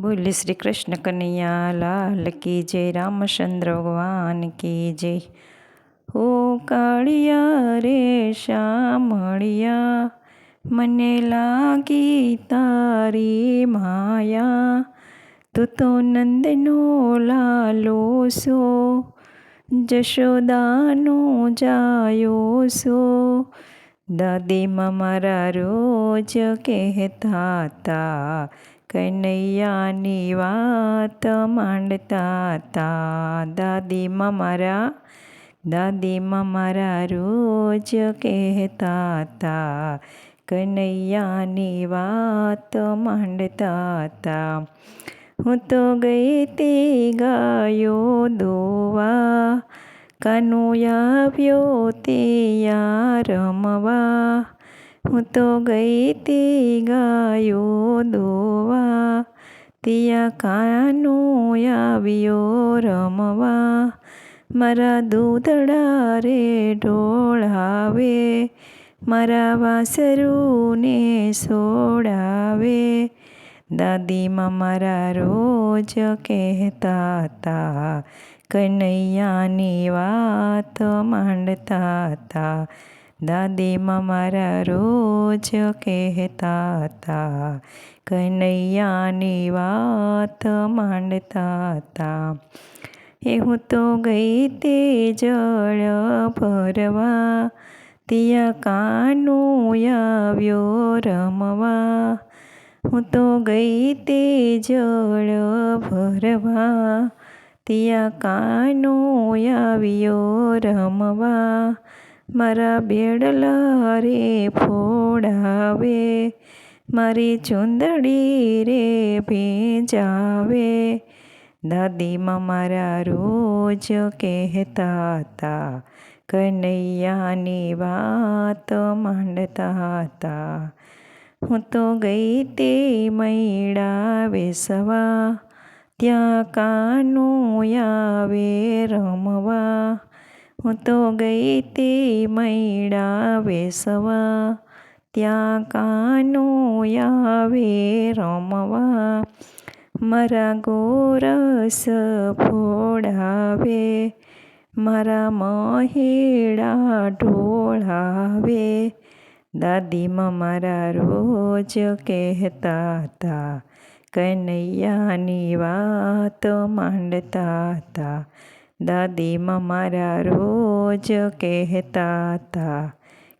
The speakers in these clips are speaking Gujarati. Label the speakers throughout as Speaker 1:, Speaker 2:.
Speaker 1: બોલી શ્રી કૃષ્ણ કનૈયા, લાલ કી જય, રામચંદ્ર ભગવાન કી જય. હો કાળિયા રે શામળિયા, મને લાગી તારી માયા. તું તો નંદનો લાલો સો જશોદાનો જાયો સો દાદીમાં મારા રોજ કહેતા હતા કનૈયાની વાત માંડતા હતા દાદીમાં મારા દાદીમાં મારા રોજ કહેતા હતા. કનૈયાની વાત માંડતા હતા. હું તો ગઈ તે ગાયો દોવા, કાનો આવ્યો તે રમવા. હું તો ગઈ તે ગાયો દોવા. તિયા કાનો આવ્યો રમવા. મારા દૂધડા રે ઢોળાવે મારા વાસરુને સોડાવે. દાદીમાં મારા રોજ કહેતા હતા, કનૈયાની વાત માંડતા હતા. દાદીમાં મારા રોજ કહેતા હતા કનૈયાની વાત માંડતા હતા એ હું તો ગઈ તે જળ ભરવા, ત્યાં કાનું આવ્યો રમવા. હું તો ગઈ તે જળ ભરવા, ત્યાં કાનો આવ્યો રમવા. મારા બેડલા રે ફોડાવે, મારી ચુંદડી રે ભેજાવે. દાદીમાં મારા રોજ કહેતા હતા કનૈયાની વાત માંડતા હતા હું તો ગઈ તે મૈડા વેસવા ત્યાં કાનું આવે રમવા. હું તો ગઈ તે મૈડા વેસવા ત્યાં કાનો આવે રમવા મારા ગોરસ ફોડાવે મારા મહેડા ઢોળાવે દાદીમાં મારા રોજ કહેતા હતા કનૈયાની વાત માંડતા હતા દાદીમાં મારા રોજ કહેતા હતા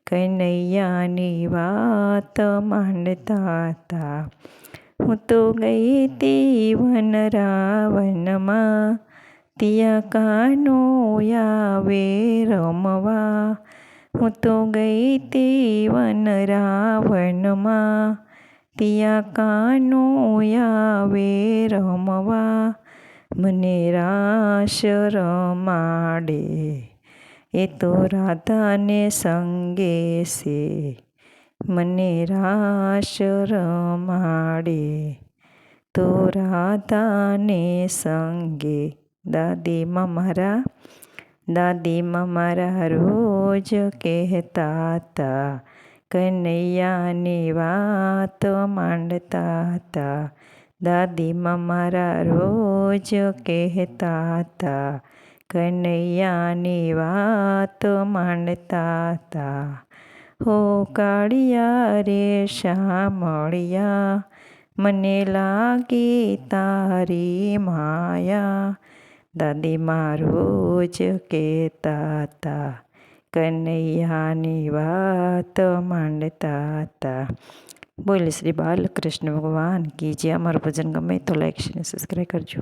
Speaker 1: કનૈયાની વાત માંડતા હતા હું તો ગઈ તે વન રાવનમાં ત્યાં કાનો આવે રમવા હું તો ગઈ તે વન રાવણમાં ત્યાં કાનો આવે રમવા મને રાસ રમાડે. એ તો રાધાને સંગે છે. મને રાસ રમાડે. તો રાધાને સંગે. દાદીમાં મારા દાદીમાં મારા રોજ કહેતા હતા, કનૈયાની વાત માંડતા હતા. દાદીમાં મારા રોજ કહેતા હતા કનૈયાની વાત માંડતા હતા હો કાળિયા રે શામળિયા મને લાગી તારી માયા દાદીમાં રોજ કહેતા હતા કનૈયાની વાત માંડતા હતા બોલે શ્રી બાલકૃષ્ણ ભગવાન. કી જે અમારું ભજન ગમે તો લાઈક શેર સબસ્ક્રાઈબ કરજો.